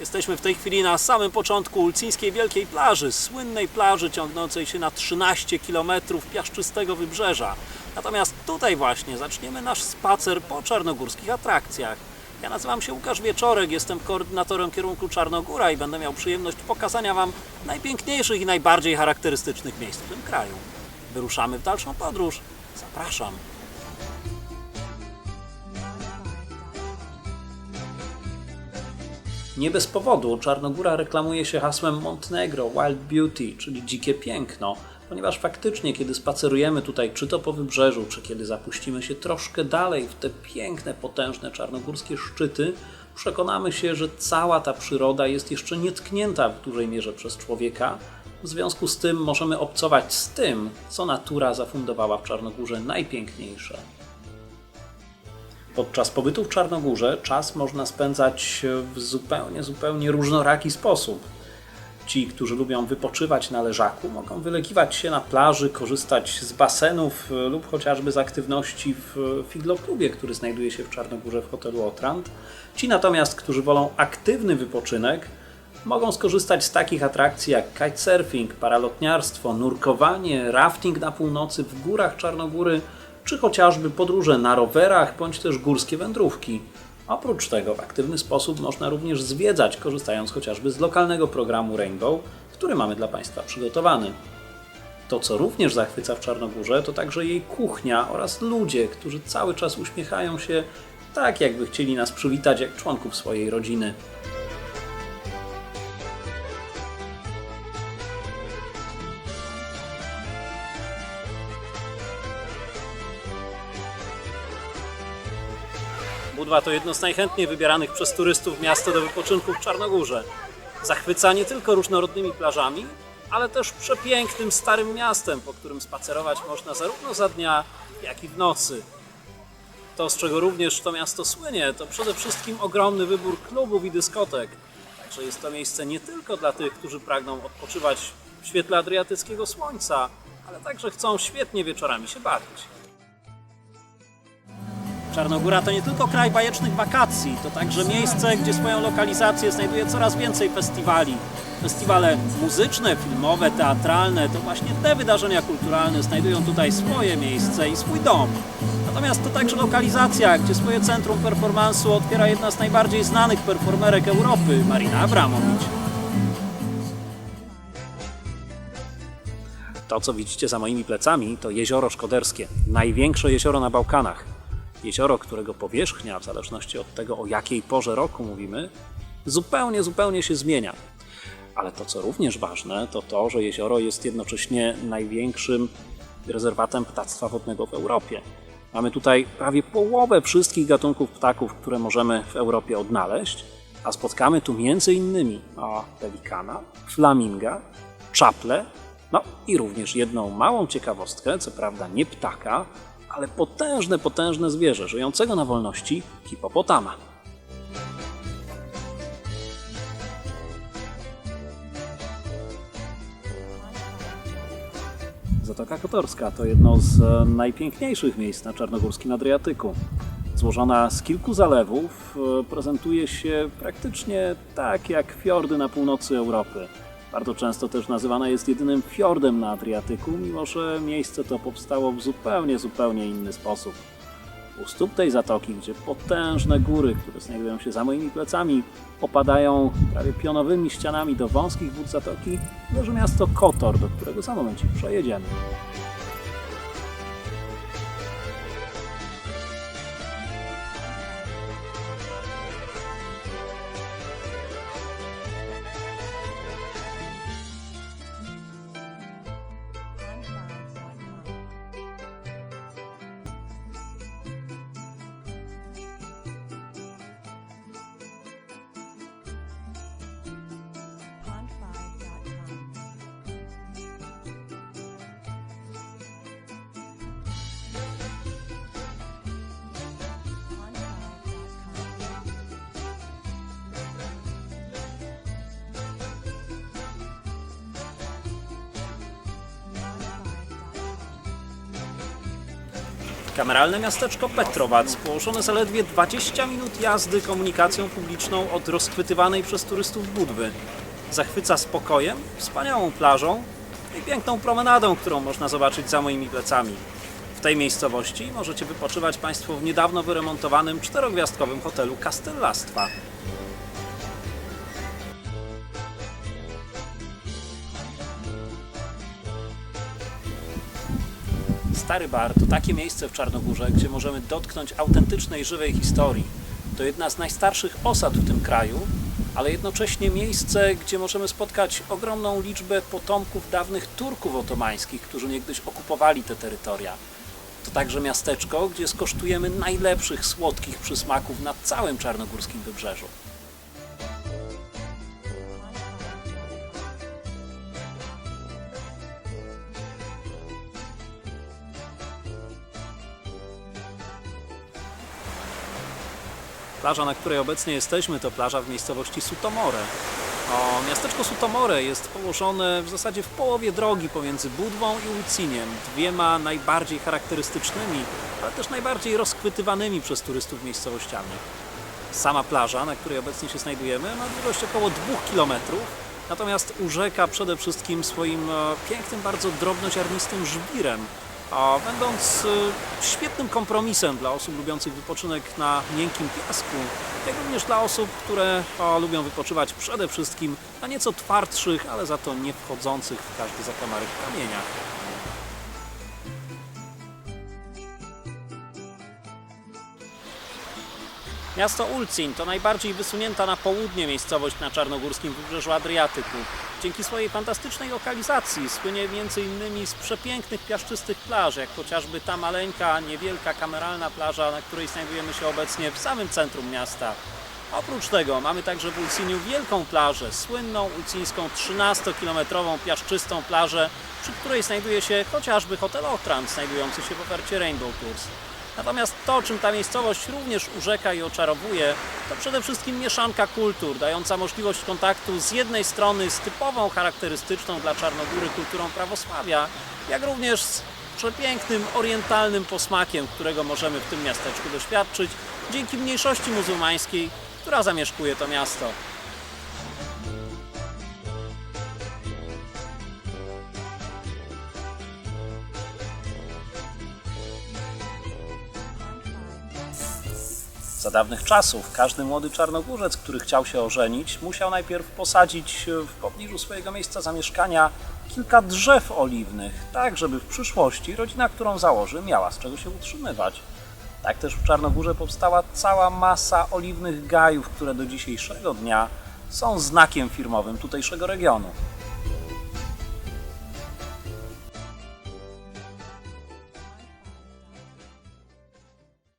Jesteśmy w tej chwili na samym początku Ulcińskiej Wielkiej Plaży, słynnej plaży ciągnącej się na 13 km piaszczystego wybrzeża. Natomiast tutaj właśnie zaczniemy nasz spacer po czarnogórskich atrakcjach. Ja nazywam się Łukasz Wieczorek, jestem koordynatorem kierunku Czarnogóra i będę miał przyjemność pokazania Wam najpiękniejszych i najbardziej charakterystycznych miejsc w tym kraju. Wyruszamy w dalszą podróż. Zapraszam. Nie bez powodu Czarnogóra reklamuje się hasłem Montenegro Wild Beauty, czyli dzikie piękno, ponieważ faktycznie, kiedy spacerujemy tutaj, czy to po wybrzeżu, czy kiedy zapuścimy się troszkę dalej w te piękne, potężne czarnogórskie szczyty, przekonamy się, że cała ta przyroda jest jeszcze nietknięta w dużej mierze przez człowieka. W związku z tym możemy obcować z tym, co natura zafundowała w Czarnogórze najpiękniejsze. Podczas pobytu w Czarnogórze czas można spędzać w zupełnie, zupełnie różnoraki sposób. Ci, którzy lubią wypoczywać na leżaku, mogą wylegiwać się na plaży, korzystać z basenów e, lub chociażby z aktywności w figloklubie, który znajduje się w Czarnogórze w hotelu Otrand. Ci natomiast, którzy wolą aktywny wypoczynek, mogą skorzystać z takich atrakcji jak kitesurfing, paralotniarstwo, nurkowanie, rafting na północy w górach Czarnogóry, czy chociażby podróże na rowerach bądź też górskie wędrówki. Oprócz tego w aktywny sposób można również zwiedzać, korzystając chociażby z lokalnego programu Rainbow, który mamy dla Państwa przygotowany. To, co również zachwyca w Czarnogórze, to także jej kuchnia oraz ludzie, którzy cały czas uśmiechają się tak, jakby chcieli nas przywitać jak członków swojej rodziny. Budwa to jedno z najchętniej wybieranych przez turystów miasto do wypoczynku w Czarnogórze. Zachwyca nie tylko różnorodnymi plażami, ale też przepięknym starym miastem, po którym spacerować można zarówno za dnia, jak i w nocy. To, z czego również to miasto słynie, to przede wszystkim ogromny wybór klubów i dyskotek. Także jest to miejsce nie tylko dla tych, którzy pragną odpoczywać w świetle adriatyckiego słońca, ale także chcą świetnie wieczorami się bawić. Czarnogóra to nie tylko kraj bajecznych wakacji, to także miejsce, gdzie swoją lokalizację znajduje coraz więcej festiwali. Festiwale muzyczne, filmowe, teatralne to właśnie te wydarzenia kulturalne znajdują tutaj swoje miejsce i swój dom. Natomiast to także lokalizacja, gdzie swoje centrum performansu otwiera jedna z najbardziej znanych performerek Europy, Marina Abramowicz. To, co widzicie za moimi plecami, to jezioro Szkoderskie, największe jezioro na Bałkanach. Jezioro, którego powierzchnia, w zależności od tego, o jakiej porze roku mówimy, zupełnie, zupełnie się zmienia. Ale to, co również ważne, to to, że jezioro jest jednocześnie największym rezerwatem ptactwa wodnego w Europie. Mamy tutaj prawie połowę wszystkich gatunków ptaków, które możemy w Europie odnaleźć, a spotkamy tu między innymi o, pelikana, flaminga, czaple, no i również jedną małą ciekawostkę, co prawda nie ptaka, ale potężne, potężne zwierzę żyjącego na wolności hipopotama. Zatoka Kotorska to jedno z e, najpiękniejszych miejsc na czarnogórskim Adriatyku. Złożona z kilku zalewów, e, prezentuje się praktycznie tak jak fiordy na północy Europy. Bardzo często też nazywana jest jedynym fiordem na Adriatyku, mimo że miejsce to powstało w zupełnie, zupełnie inny sposób. U stóp tej zatoki, gdzie potężne góry, które znajdują się za moimi plecami, opadają prawie pionowymi ścianami do wąskich wód zatoki, leży miasto Kotor, do którego za momencik przejedziemy. Kameralne miasteczko Petrowac, położone zaledwie 20 minut jazdy komunikacją publiczną od rozchwytywanej przez turystów Budwy. Zachwyca spokojem, wspaniałą plażą i piękną promenadą, którą można zobaczyć za moimi plecami. W tej miejscowości możecie wypoczywać Państwo w niedawno wyremontowanym czterogwiazdkowym hotelu Castellastwa. Stary Bar to takie miejsce w Czarnogórze, gdzie możemy dotknąć autentycznej, żywej historii. To jedna z najstarszych osad w tym kraju, ale jednocześnie miejsce, gdzie możemy spotkać ogromną liczbę potomków dawnych Turków otomańskich, którzy niegdyś okupowali te terytoria. To także miasteczko, gdzie skosztujemy najlepszych słodkich przysmaków na całym czarnogórskim wybrzeżu. Plaża, na której obecnie jesteśmy, to plaża w miejscowości Sutomore. O, miasteczko Sutomore jest położone w zasadzie w połowie drogi pomiędzy Budwą i Ulciniem, dwiema najbardziej charakterystycznymi, ale też najbardziej rozchwytywanymi przez turystów miejscowościami. Sama plaża, na której obecnie się znajdujemy, ma długość około 2 km, natomiast urzeka przede wszystkim swoim e, pięknym, bardzo drobnociarnistym żwirem, a będąc e, świetnym kompromisem dla osób lubiących wypoczynek na miękkim piasku, jak również dla osób, które lubią wypoczywać przede wszystkim na nieco twardszych, ale za to nie wchodzących w każdy zakamarek kamieniach. Miasto Ulcin to najbardziej wysunięta na południe miejscowość na czarnogórskim wybrzeżu Adriatyku. Dzięki swojej fantastycznej lokalizacji słynie m.in. z przepięknych piaszczystych plaż, jak chociażby ta maleńka, niewielka kameralna plaża, na której znajdujemy się obecnie w samym centrum miasta. Oprócz tego mamy także w Ulciniu wielką plażę, słynną ulcińską 13-kilometrową piaszczystą plażę, przy której znajduje się chociażby hotel Otrant, znajdujący się w ofercie Rainbow Tours. Natomiast to, czym ta miejscowość również urzeka i oczarowuje, to przede wszystkim mieszanka kultur, dająca możliwość kontaktu z jednej strony z typową, charakterystyczną dla Czarnogóry kulturą prawosławia, jak również z przepięknym, orientalnym posmakiem, którego możemy w tym miasteczku doświadczyć dzięki mniejszości muzułmańskiej, która zamieszkuje to miasto. Za dawnych czasów każdy młody czarnogórzec, który chciał się ożenić, musiał najpierw posadzić w pobliżu swojego miejsca zamieszkania kilka drzew oliwnych, tak żeby w przyszłości rodzina, którą założy, miała z czego się utrzymywać. Tak też w Czarnogórze powstała cała masa oliwnych gajów, które do dzisiejszego dnia są znakiem firmowym tutejszego regionu.